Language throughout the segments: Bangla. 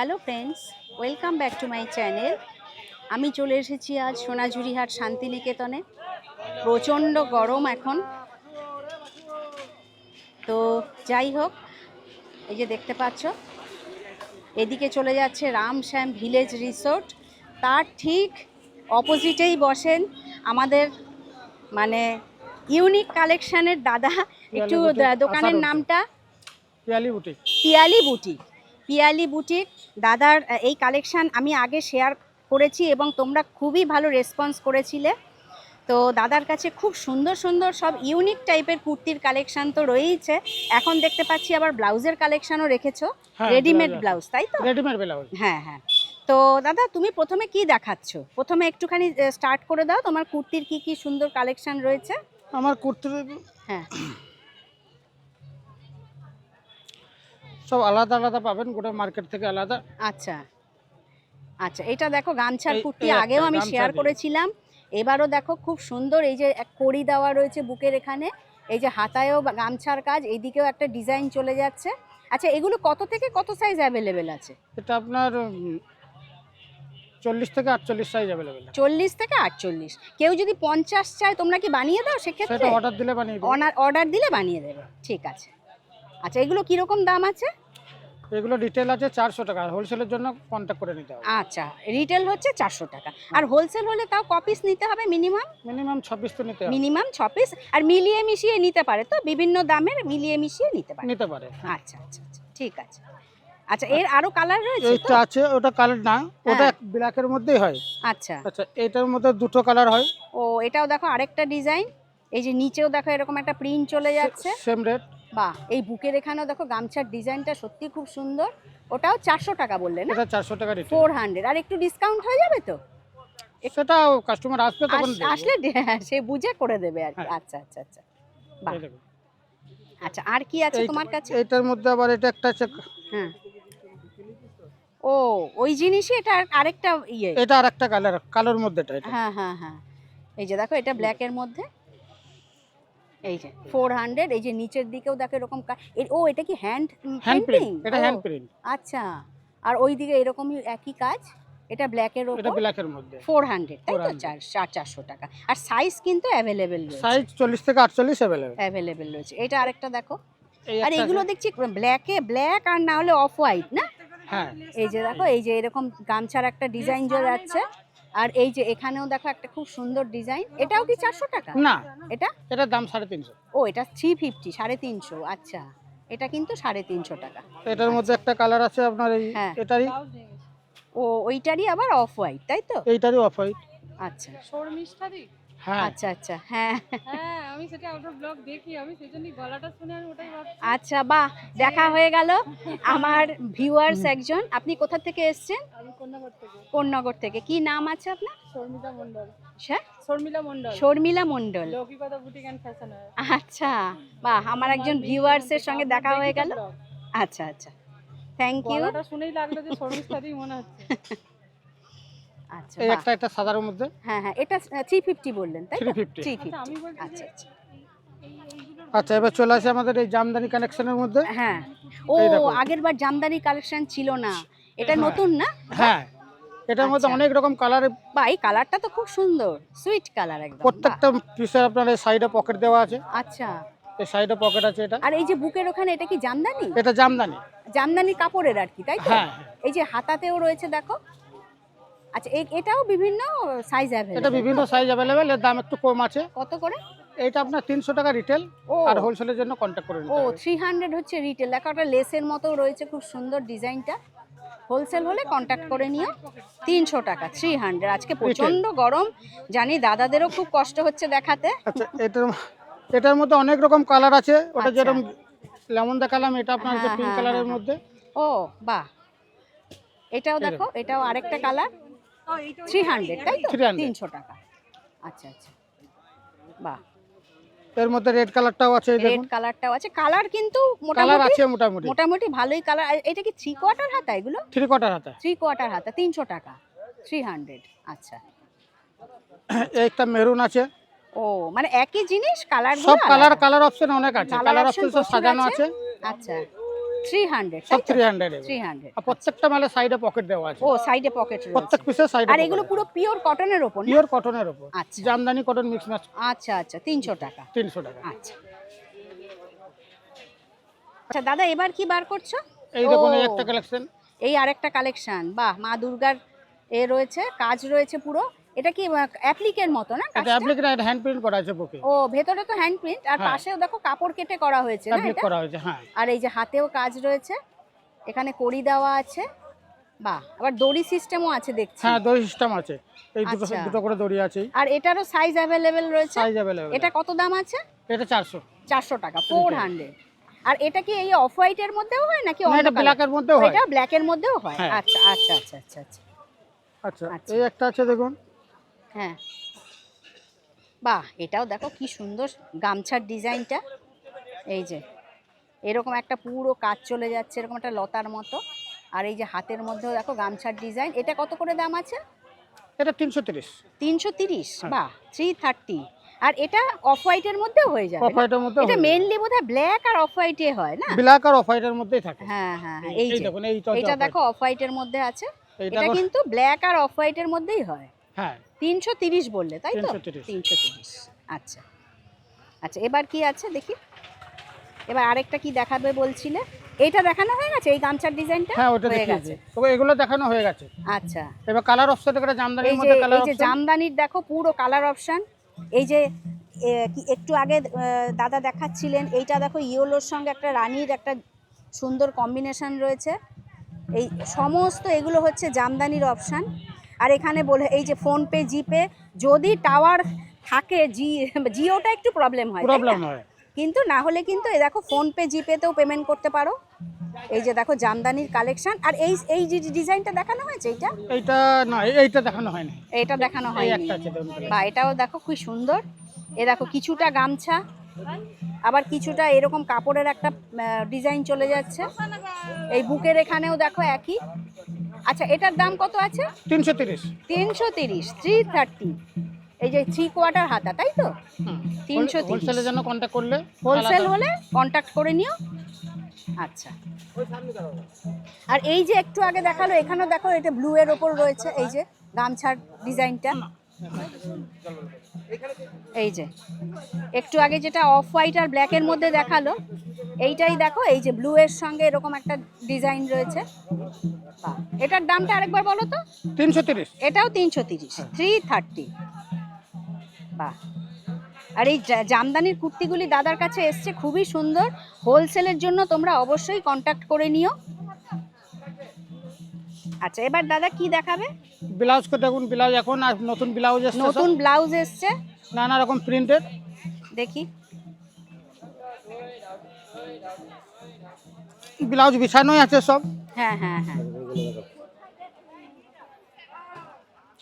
Hello friends welcome back to my channel আমি চলে এসেছি আজ সোনাঝুরিহাট শান্তিনিকেতনে। প্রচণ্ড গরম এখন। তো যাই হোক এই যে দেখতে পাচ্ছ এদিকে চলে যাচ্ছে রাম শ্যাম ভিলেজ রিসোর্ট। তার ঠিক অপোজিটেই বসেন আমাদের মানে ইউনিক কালেকশানের দাদা। একটু দোকানের নামটা Piyali boutique Piyali boutique. Piyali boutique. দাদার এই কালেকশন আমি আগে শেয়ার করেছি এবং তোমরা খুবই ভালো রেসপন্স করেছিলে। তো দাদার কাছে খুব সুন্দর সুন্দর সব ইউনিক টাইপের কুর্তির কালেকশন তো রয়েইছে। এখন দেখতে পাচ্ছি আবার ব্লাউজের কালেকশনও রেখেছো। হ্যাঁ, রেডিমেড ব্লাউজ তাই তো? Readymade blouse. হ্যাঁ হ্যাঁ। তো দাদা তুমি প্রথমে কি দেখাচ্ছ? প্রথমে একটুখানি স্টার্ট করে দাও। তোমার কুর্তির কি কি সুন্দর কালেকশন রয়েছে? আমার কুর্তির হ্যাঁ। সব আলাদা আলাদা পাবেন গোটা মার্কেট থেকে আলাদা। আচ্ছা। আচ্ছা এটা দেখো গামছার কুর্তি আগেও আমি শেয়ার করেছিলাম। এবারও দেখো খুব সুন্দর এই যে এক কড়ি দেওয়া রয়েছে বুকের এখানে। এই যে হাতায়ও গামছার কাজ এইদিকেও একটা ডিজাইন চলে যাচ্ছে। আচ্ছা এগুলো কত থেকে কত সাইজ অ্যাভেলেবেল আছে? এটা আপনার চল্লিশ থেকে আটচল্লিশ সাইজ অ্যাভেলেবেল চল্লিশ থেকে আটচল্লিশ। কেউ যদি পঞ্চাশ চায় তোমরা কি বানিয়ে দাও সেক্ষেত্রে? অর্ডার দিলে বানিয়ে অর্ডার দিলে বানিয়ে দেবে। ঠিক আছে। আচ্ছা এগুলো কীরকম দাম আছে? এগুলো রিটেল আছে চারশো টাকা হোলসেলের জন্য কন্ট্যাক্ট করে নিতে হবে। আচ্ছা রিটেল হচ্ছে চারশো টাকা। আর হোলসেল হলে তাও কপিস নিতে হবে মিনিমাম মিনিমাম ছাব্বিশ তো নিতে হবে। মিনিমাম ছ পিস আর মিলিয়ে মিশিয়ে নিতে পারে তো? বিভিন্ন দামের মিলিয়ে মিশিয়ে নিতে পারে। নিতে পারে আচ্ছা আচ্ছা আচ্ছা ঠিক আছে। আচ্ছা এর আরও কালার রয়েছে তো? এইটা আছে ওটা কালার না ওটা হ্যাঁ। ব্ল্যাকের মধ্যেই হয়। আচ্ছা। আচ্ছা এটার মধ্যে দুটো কালার হয়। ও এটাও দেখো আরেকটা ডিজাইন এই যে নিচেও দেখো এরকম একটা প্রিন্ট চলে যাচ্ছে। সেম রেট বাহ এই বুকের এখানেও দেখো গামছার ডিজাইনটা সত্যি খুব সুন্দর। ওটাও চারশো টাকা বললে না? চারশো টাকা ফোর হান্ড্রেড আর একটু ডিসকাউন্ট হয়ে যাবে তো? সেটা কাস্টমার আসবে তখন আসলে হ্যাঁ, সে বুঝে করে দেবে আর হ্যাঁ। আচ্ছা আচ্ছা আচ্ছা। বাহ। আচ্ছা আর কি আছে তোমার কাছে? এইটার মধ্যে আবার এটা একটা আছে। হ্যাঁ। ও ওই জিনিসই এটা আর- আরেকটা ইয়ে। এটা আর একটা কালার কালোর মধ্যে এটা। এটা হ্যাঁ হ্যাঁ হ্যাঁ। এই যে দেখো এটা ব্ল্যাকের মধ্যে। এই যে ফোর হান্ড্রেড এই যে নিচের দিকেও দেখো এরকম ও এটা কি হ্যান্ড হ্যান্ড প্রিন্ট এটা হ্যান্ড প্রিন্ট আচ্ছা। আর ওই দিকে এরকমই একই কাজ এটা ব্ল্যাকের এটা ওপর? ব্ল্যাকের মধ্যে। ফোর হান্ড্রেড তাই তো? 400 চার চার চারশো টাকা। আর সাইজ কিন্তু অ্যাভেলেবেল রয়েছে। সাইজ চল্লিশ থেকে আটচল্লিশ অ্যাভেলেবেল অ্যাভেলেবেল রয়েছে। এটা আরেকটা দেখো। আর এগুলো। দেখছি ব্ল্যাকে ব্ল্যাক আর না হলে অফ হোয়াইট না? হ্যাঁ। এই যে দেখো এই যে এরকম গামছার একটা ডিজাইন যে যাচ্ছে আর এই যে এখানেও দেখো একটা খুব সুন্দর ডিজাইন। এটাও কি চারশো টাকা? না। এটা? এটার দাম সাড়ে তিনশো। ও এটা থ্রি ফিফটি সাড়ে তিনশো আচ্ছা। এটা কিন্তু সাড়ে তিনশো টাকা। এটার মধ্যে একটা কালার আছে আপনার এই হ্যাঁ। এটারই। ও ওইটারই আবার অফ হোয়াইট তাই তো? এইটারই অফ হোয়াইট আচ্ছা। শর্মিষ্ঠাদি? হ্যাঁ। আচ্ছা আচ্ছা হ্যাঁ। হ্যাঁ আমি সেটা আউটার ব্লগ দেখি আমি সেজন্যই গলাটা শুনে আমি ওটাই ভাবছি। আচ্ছা বাহ দেখা হয়ে। গেল। আমার ভিউয়ার্স একজন। আপনি কোথা থেকে এসেছেন? আমি কন্যাগর থেকে। কোন্নগর থেকে। কি নাম আছে আপনার? শর্মিলা মন্ডল হ্যাঁ? Sharmila Mondal Sharmila Mondal. Loukikata boutique and fashion আচ্ছা বাহ আমার একজন ভিউয়ার্সের সঙ্গে দেখা হয়ে গেল। আচ্ছা আচ্ছা। থ্যাংক ইউ গলাটা শুনেই লাগল যে শর্মিষ্ঠাদি মনে হচ্ছে। আচ্ছা এই একটা একটা সাদার মধ্যে। হ্যাঁ হ্যাঁ এটা থ্রি ফিফটি বললেন তাই থ্রি ফিফটি থ্রি আচ্ছা আমি বলছি আচ্ছা আচ্ছা। আচ্ছা এবার চলে আসে আমাদের এই জামদানি কানেকশনের মধ্যে। হ্যাঁ। ও দেখো। আগের বার জামদানি কালেকশন ছিল না। এটা হ্যাঁ। নতুন না? হ্যাঁ। এটার মধ্যে আচ্ছা। অনেক রকম কালারের বা এই কালারটা তো খুব সুন্দর। সুইট কালার একদম প্রত্যেকটা পিসের আপনার এই সাইডে পকেট দেওয়া আছে। আচ্ছা। এই সাইডে পকেট আছে এটা। আর এই যে বুকের ওখানে এটা কি জামদানি? এটা জামদানি। জামদানি কাপড়ের আর কি তাই তো? হ্যাঁ। এই যে হাতাতেও রয়েছে দেখো। আচ্ছা এটাও বিভিন্ন সাইজ এটা অ্যাভেলেবল বিভিন্ন সাইজ অ্যাভেলেবেল এর দাম একটু কম আছে। কত করে? এইটা আপনার তিনশো টাকা রিটেল আর হোলসেলের জন্য কন্ট্যাক্ট করে ও থ্রি হান্ড্রেড হচ্ছে রিটেল দেখো একটা লেসের মতো রয়েছে খুব সুন্দর ডিজাইনটা হোলসেল হলে কন্ট্যাক্ট করে নিও। তিনশো টাকা থ্রি হান্ড্রেড আজকে প্রচণ্ড গরম। জানি দাদাদেরও খুব কষ্ট হচ্ছে দেখাতে। আচ্ছা এটার এটার মধ্যে অনেক রকম কালার আছে। ওটা আচ্ছা। যেরকম লেমন দেখালাম এটা আপনার হ্যাঁ, পিঙ্ক হ্যাঁ, কালারের হ্যাঁ, মধ্যে। ও বাহ। এটাও দেখো এটাও আরেকটা কালার থ্রি হান্ড্রেড তাই তো? 300 তিনশো টাকা। আচ্ছা আচ্ছা। বাহ। এর মধ্যে রেড কালারটাও আছে এই রেড কালারটাও আছে। কালার কিন্তু কালার আছে মোটামুটি। মোটামুটি ভালোই কালার এটা কি থ্রি কোয়ার্টার হাতা এগুলো? থ্রি কোয়ার্টার হাতে। থ্রি কোয়ার্টার হাতা তিনশো টাকা। থ্রি হান্ড্রেড আচ্ছা। একটা মেরুন আছে। ও মানে একই জিনিস কালার সব কালার কালার অপশন অনেক আছে। কালার অপশন সব সাজানো। আছে। আচ্ছা। থ্রি হান্ড্রেড সব থ্রি হান্ড্রেড থ্রি আর প্রত্যেকটা মালে সাইডে পকেট দেওয়া আছে। ও সাইডে পকেট প্রত্যেক রয়েছে সাইডে আর এগুলো পুরো পিওর কটনের ওপর পিওর কটনের উপর আচ্ছা। জামদানি কটন মিক্স ম্যাচ আচ্ছা আচ্ছা তিনশো টাকা। তিনশো টাকা। আচ্ছা। আচ্ছা দাদা এবার কি বার করছ? এই দেখুন একটা কালেকশন এই আরেকটা কালেকশন বাহ মা দুর্গার এ রয়েছে কাজ রয়েছে পুরো। এটা কি অ্যাপ্লিকের মতো না এটা কাজটা? অ্যাপ্লিকেট হ্যান্ড প্রিন্ট করা আছে বুকে। ও ভেতরে তো হ্যান্ড প্রিন্ট আর হ্যাঁ। পাশেও দেখো কাপড় কেটে করা হয়েছে না এটা? করা হয়েছে হ্যাঁ। আর এই যে হাতেও কাজ রয়েছে এখানে কড়ি দেওয়া আছে। বাহ আবার দড়ি সিস্টেমও আছে দেখছি। হ্যাঁ দড়ি সিস্টেম আছে। এই দুটো আচ্ছা। দুটো করে দড়ি আছে। আর এটারও সাইজ অ্যাভেলেবেল রয়েছে? সাইজ অ্যাভেলেবল এটা কত দাম আছে? এটা চারশো। চারশো টাকা ফোর হান্ড্রেড আর এটা কি এই অফ হোয়াইটের মধ্যেও হয় নাকি অন্য এটা colour? ব্ল্যাকের মধ্যেও হয়। এটা ব্ল্যাকের মধ্যেও হয়? হ্যাঁ। আচ্ছা আচ্ছা আচ্ছা আচ্ছা আচ্ছা। আচ্ছা আচ্ছা। এই একটা আছে দেখুন। হ্যাঁ। বাহ এটাও দেখো কি সুন্দর গামছার ডিজাইনটা। এই যে এরকম একটা পুরো কাজ চলে যাচ্ছে এরকম একটা লতার মতো। আর এই যে হাতের মধ্যেও দেখো গামছার ডিজাইন। এটা কত করে দাম আছে? এটা তিনশো তিরিশ। তিনশো তিরিশ? হ্যাঁ। বাহ থ্রি থার্টি আর এটা অফ হোয়াইটের মধ্যেও হয়ে যাবে অফ হোয়াইটের মধ্যে এটা মেনলি বোধহয় ব্ল্যাক আর অফ হোয়াইটে হয় না? ব্ল্যাক আর অফ হোয়াইটের মধ্যেই থাকে। হ্যাঁ হ্যাঁ হ্যাঁ, এই দেখুন এইটা এটা দেখো অফ হোয়াইটের মধ্যে আছে। এটা কিন্তু ব্ল্যাক আর অফ হোয়াইটের মধ্যেই হয়। হ্যাঁ। তিনশো তিরিশ বললে তাই তো? তিনশো তিরিশ। আচ্ছা। আচ্ছা এবার কি আছে দেখি? এবার আরেকটা কি দেখাবে বলছিলে? এইটা দেখানো হয়ে গেছে? এই গামছার ডিজাইনটা? হ্যাঁ ওটা হয়ে গেছে। তবে এগুলো দেখানো হয়ে গেছে। আচ্ছা। এবার কালার অপশন একটা জামদানির মধ্যে কালার এই যে জামদানির দেখো পুরো কালার অপশন এই যে কি একটু আগে দাদা দেখাচ্ছিলেন এইটা দেখো ইয়েলোর সঙ্গে একটা রানীর একটা সুন্দর কম্বিনেশন রয়েছে। এই সমস্ত এগুলো হচ্ছে জামদানির অপশান আর এখানে বলে এই যে ফোনপে জিপে যদি টাওয়ার থাকে জি জিওটা একটু প্রবলেম হয় প্রবলেম হয়। কিন্তু না হলে কিন্তু এই দেখো ফোনপে জিপেতেও পেমেন্ট করতে পারো। এই যে দেখো জামদানির কালেকশন আর এই এই যে ডিজাইনটা দেখানো হয়েছে এইটা? এইটা না এইটা দেখানো হয়নি। এটা দেখানো হয়নি। একটা আছে বা এটাও দেখো খুব সুন্দর। এ দেখো কিছুটা গামছা আবার কিছুটা এরকম কাপড়ের একটা ডিজাইন চলে যাচ্ছে। এই বুকের এখানেও দেখো একই। আচ্ছা এটার দাম কত আছে? তিনশো তিরিশ। তিনশো তিরিশ থ্রি থার্টি এই যে থ্রি কোয়ার্টার হাতা তাই তো? তিনশো হোলসেলের জন্য কন্ট্যাক্ট করলে হোলসেল হলে কন্ট্যাক্ট করে নিও। আচ্ছা। আর এই যে একটু আগে দেখাল এখানেও দেখো এটা ব্লু এর ওপর রয়েছে এই যে গামছার ডিজাইনটা। এই যে। একটু আগে যেটা অফ হোয়াইট আর ব্ল্যাকের মধ্যে দেখাল এইটাই দেখো এই যে ব্লু এর সঙ্গে এরকম একটা ডিজাইন রয়েছে। বাহ, এটার দামটা আরেকবার বলো তো। তিনশো তিরিশ। এটাও তিনশো তিরিশ থ্রি থার্টি বাহ। আর এই জামদানির কুর্তিগুলি দাদার কাছে এসছে খুবই সুন্দর। হোলসেলের জন্য তোমরা অবশ্যই কন্ট্যাক্ট করে নিও। আচ্ছা এবার দাদা কি দেখাবে? ব্লাউজ দেখুন ব্লাউজ এখন আর নতুন ব্লাউজ এসছে নতুন ব্লাউজ এসছে। নানা রকম প্রিন্টেড দেখি। ব্লাউজ বিছানোই আছে সব? হ্যাঁ হ্যাঁ হ্যাঁ।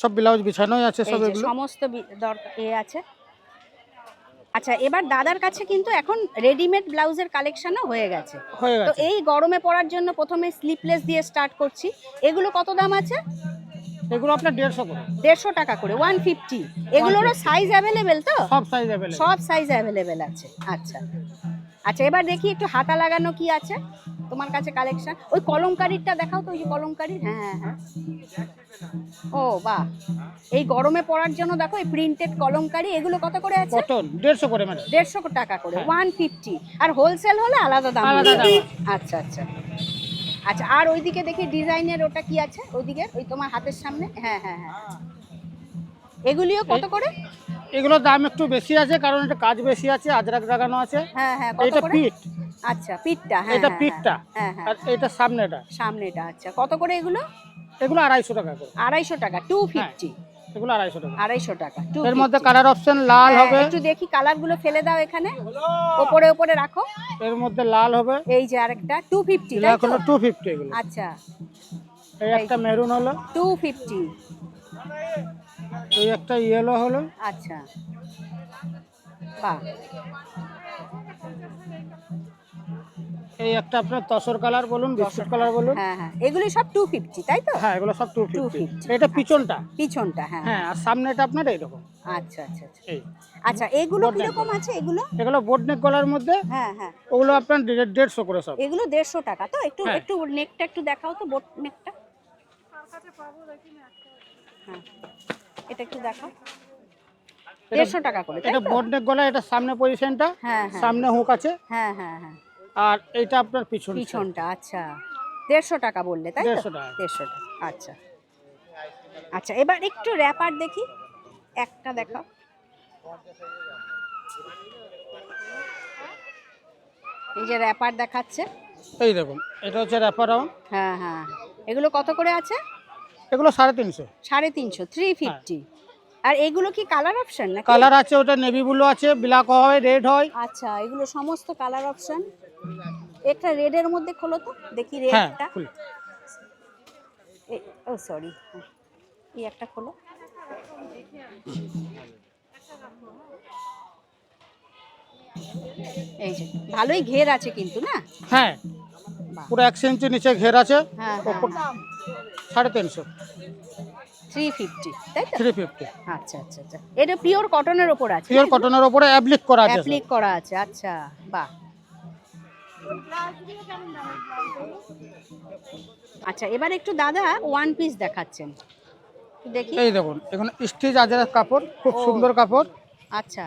সব ব্লাউজ বিছানোই আছে সব এগুলো? সমস্ত বি- দরকার এ আছে। আচ্ছা এবার দাদার কাছে কিন্তু এখন রেডিমেড ব্লাউজের কালেকশনও হয়ে গেছে। তো এই গরমে পরার জন্য প্রথমে স্লিপলেস দিয়ে স্টার্ট করছি। এগুলো কত দাম আছে? এগুলো আপনার দেড়শো করে। দেড়শো টাকা করে ওয়ান ফিফটি এগুলোরও সাইজ অ্যাভেলেবেল তো? সব সাইজ অ্যাভেলেবল সব সাইজ অ্যাভেলেবেল আছে। আচ্ছা। আচ্ছা এবার দেখি একটু হাতা লাগানো কি আছে তোমার কাছে কালেকশন ওই কলমকারিটা দেখাও তো ওই যে কলমকারি। হ্যাঁ হ্যাঁ হ্যাঁ। ও বাহ। এই গরমে পরার জন্য দেখো এই প্রিন্টেড কলমকারি এগুলো কত করে আছে? কটন দেড়শো করে ম্যাডাম। দেড়শো টাকা করে ওয়ান ফিফটি আর হোলসেল হলে আলাদা দাম। আলাদা দাম। আচ্ছা আচ্ছা। আচ্ছা আর ওইদিকে দেখি ডিজাইনের ওটা কি আছে? ওইদিকে ওই তোমার হাতের সামনে। হ্যাঁ হ্যাঁ হ্যাঁ। এগুলিও কত করে? এগুলোর দাম একটু বেশি আছে কারণ এটা কাজ বেশি আছে আজরাক লাগানো আছে। হ্যাঁ হ্যাঁ কত এটা করে? পিঠ আচ্ছা পিঠটা হ্যাঁ এটা হ্যাঁ, পিঠটা হ্যাঁ হ্যাঁ আর এটা সামনেটা। সামনেটা আচ্ছা। কত করে এগুলো? এগুলো আড়াইশো টাকা করে। আড়াইশো টাকা টু হ্যাঁ। ফিফটি এগুলো আড়াইশো টাকা। আড়াইশো টাকা টু এর মধ্যে কালার অপশন লাল হবে। হ্যাঁ, একটু দেখি ফেলে দাও এখানে। ওপরে ওপরে রাখো। এর মধ্যে লাল হবে। এই যে আরেকটা টু ফিফটি টু ফিফটি এগুলো। আচ্ছা। এই একটা মেরুন হলো। টু ফিফটি এই একটা ইয়েলো হলো। আচ্ছা। বাহ। এই একটা আপনার তসর কালার বলুন বিস্কুট কালার বলুন। হ্যাঁ হ্যাঁ। এগুলি সব টু ফিফটি তাই তো? হ্যাঁ এগুলো সব টু 250 ফিফটি এটা পিছনটা। পিছনটা হ্যাঁ। হ্যাঁ আর সামনেটা আপনার এইরকম। আচ্ছা আচ্ছা আচ্ছা। এই। আচ্ছা এগুলো neck কীরকম আছে এগুলো? এগুলো বোট নেক গলার মধ্যে। হ্যাঁ হ্যাঁ। ওগুলো আপনার দেড়- দেড়শো করে সব। এগুলো দেড়শো টাকা তো একটু হ্যাঁ। একটু নেকটা একটু দেখাও তো বোট নেকটা হ্যাঁ। এটা একটু দেখাও দেড়শো টাকা করে এটা তো? বোট নেক গলা এটা সামনে পজিশনটা হ্যাঁ হ্যাঁ। সামনে হুক আছে। হ্যাঁ হ্যাঁ হ্যাঁ। আর এইটা আপনার পিছন পিছনটা আচ্ছা। দেড়শো টাকা বললে তাই দেড়শো টাকা। দেড়শো টাকা আচ্ছা। আচ্ছা এবার একটু র্যাপার দেখি। একটা দেখাও। এই যে র্যাপার দেখাচ্ছে। এই দেখুন এটা হচ্ছে র্যাপার হ্যাঁ হ্যাঁ। এগুলো কত করে আছে? এগুলো সাড়ে তিনশো। সাড়ে তিনশো থ্রি ফিফটি আর এগুলো কি কালার অপশন নাকি? কালার আছে ওটা নেভি ব্লু আছে ব্ল্যাক হয় রেড হয়। আচ্ছা এগুলো সমস্ত কালার অপশন একটা রেডের মধ্যে খোলো তো দেখি হ্যাঁ রেডটা খুলে। ও সরি এই একটা খোলো। এই যে ভালোই ঘের আছে কিন্তু না? হ্যাঁ। পুরো এক ইঞ্চি নিচে ঘের আছে। হ্যাঁ। ওপর সাড়ে তিনশো। থ্রি ফিফটি তাই তো? Three fifty. আচ্ছা আচ্ছা আচ্ছা। এটা পিওর কটনের ওপর আছে? পিওর কটনের ওপরে অ্যাপ্লিক করা আছে অ্যাপ্লিক করা আছে আচ্ছা বাহ। আচ্ছা এবার একটু দাদা ওয়ান পিস দেখাচ্ছেন। দেখি। এই দেখুন এখানে স্টিচ আজরাক কাপড় খুব সুন্দর কাপড়। আচ্ছা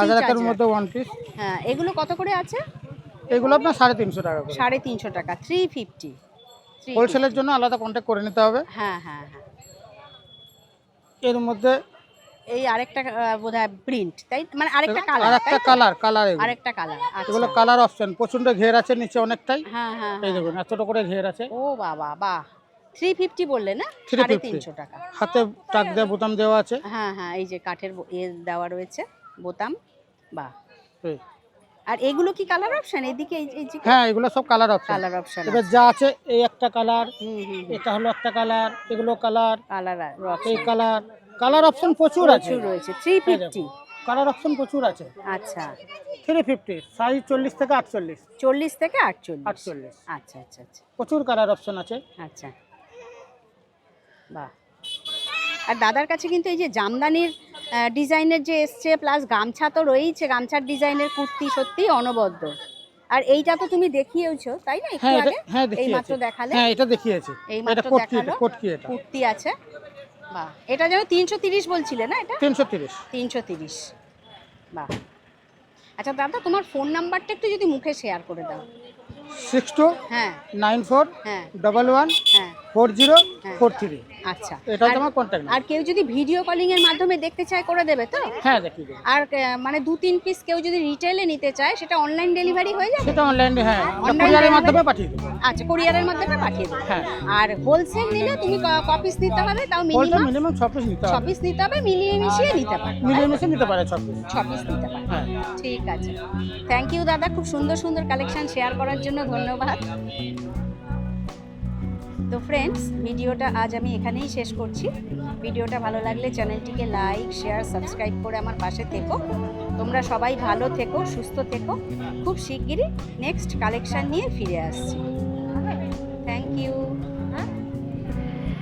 আজরাকের মধ্যে ওয়ান পিস হ্যাঁ এগুলো কত করে আছে? এগুলো আপনার সাড়ে তিনশো টাকা সাড়ে তিনশো টাকা থ্রি ফিফটি হোলসেলের জন্য আলাদা কন্ট্যাক্ট করে নিতে হবে। হ্যাঁ হ্যাঁ হ্যাঁ। এর মধ্যে এই আরেকটা বোধহয় প্রিন্ট তাই? মানে আরেকটা কালার একটা কালার কালার আরেকটা কালার এগুলো। আচ্ছা। কালার অপশন প্রচণ্ড ঘের আছে নিচে অনেকটাই। হ্যাঁ হ্যাঁ এই দেখুন এতটা করে ঘের আছে। ও বাবা বাহ। থ্রি ফিফটি বললে না? 350 সাড়ে তিনশো টাকা। হাতে টাক দেওয়া বোতাম দেওয়া আছে। হ্যাঁ হ্যাঁ এই যে কাঠের এ দেওয়া রয়েছে বোতাম বাহ। আর এগুলো কি কালার অপশন এদিকে এই যে হ্যাঁ এগুলো সব কালার অপশন কালার অপশন এবার যা আছে এই একটা কালার এটা হলো একটা কালার এগুলো কালার কালার এই কালার কালার অপশন প্রচুর আছে। রয়েছে। থ্রি এই দেখো, ফিফটি কালার অপশন প্রচুর আছে। আচ্ছা। থ্রি ফিফটি সাইজ চল্লিশ থেকে আটচল্লিশ। চল্লিশ থেকে আটচল্লিশ। আটচল্লিশ। আচ্ছা আচ্ছা আচ্ছা। প্রচুর কালার অপশন আছে। আচ্ছা। বাহ। আর দাদার কাছে কিন্তু এই যে জামদানির ডিজাইনের যে এসছে প্লাস গামছা তো রয়েইছে গামছার ডিজাইনের কুর্তি সত্যি অনবদ্য। আর এইটা তো তুমি দেখিয়েছো তাই না একটু হ্যাঁ আগে? হ্যাঁ এই মাত্র দেখালে? হ্যাঁ এটা দেখিয়েছে। এই মাত্র দেখাল। কুর্তি আছে। বাহ এটা যেন তিনশো তিরিশ বলছিলে না এটা? তিনশো তিরিশ। তিনশো তিরিশ। বাহ। আচ্ছা দাদা তোমার ফোন নাম্বারটা একটু যদি মুখে শেয়ার করে দাও। সিক্স টু হ্যাঁ। নাইন ফোর হ্যাঁ। ডবল ওয়ান হ্যাঁ। ফোর জিরো হ্যাঁ। Four three. আচ্ছা। এটা হচ্ছে আর- কন্ট্যাক্ট আর কেউ যদি ভিডিও কলিং এর মাধ্যমে দেখতে চায় করে দেবে তো? হ্যাঁ আর মানে দু তিন পিস কেউ যদি রিটেলে নিতে চায় সেটা অনলাইন ডেলিভারি হয়ে যাবে? সেটা অনলাইনে হ্যাঁ। কুরিয়ারের মাধ্যমে পাঠিয়ে দেবো। আচ্ছা কোরিয়ারের মাধ্যমে পাঠিয়ে দেবে। হ্যাঁ। আর হোলসেল নিলে তুমি কপিস নিতে হবে তাও মিনিমাম মিনিমাম পিস নিতে হবে। পিস নিতে হবে মিলিয়ে মিশিয়ে নিতে পারবে মিলিয়ে মিশে নিতে পারে ছ পিস নিতে হ্যাঁ। ঠিক আছে। থ্যাংক ইউ দাদা। খুব সুন্দর সুন্দর কালেকশন শেয়ার করার জন্য ধন্যবাদ। তো ফ্রেন্ডস ভিডিওটা আজ আমি এখানেই শেষ করছি। ভিডিওটা ভালো লাগলে চ্যানেলটিকে লাইক শেয়ার সাবস্ক্রাইব করে আমার পাশে থেকো। তোমরা সবাই ভালো থেকো, সুস্থ থেকো। খুব শিগগিরই নেক্সট কালেকশান নিয়ে ফিরে আসছি।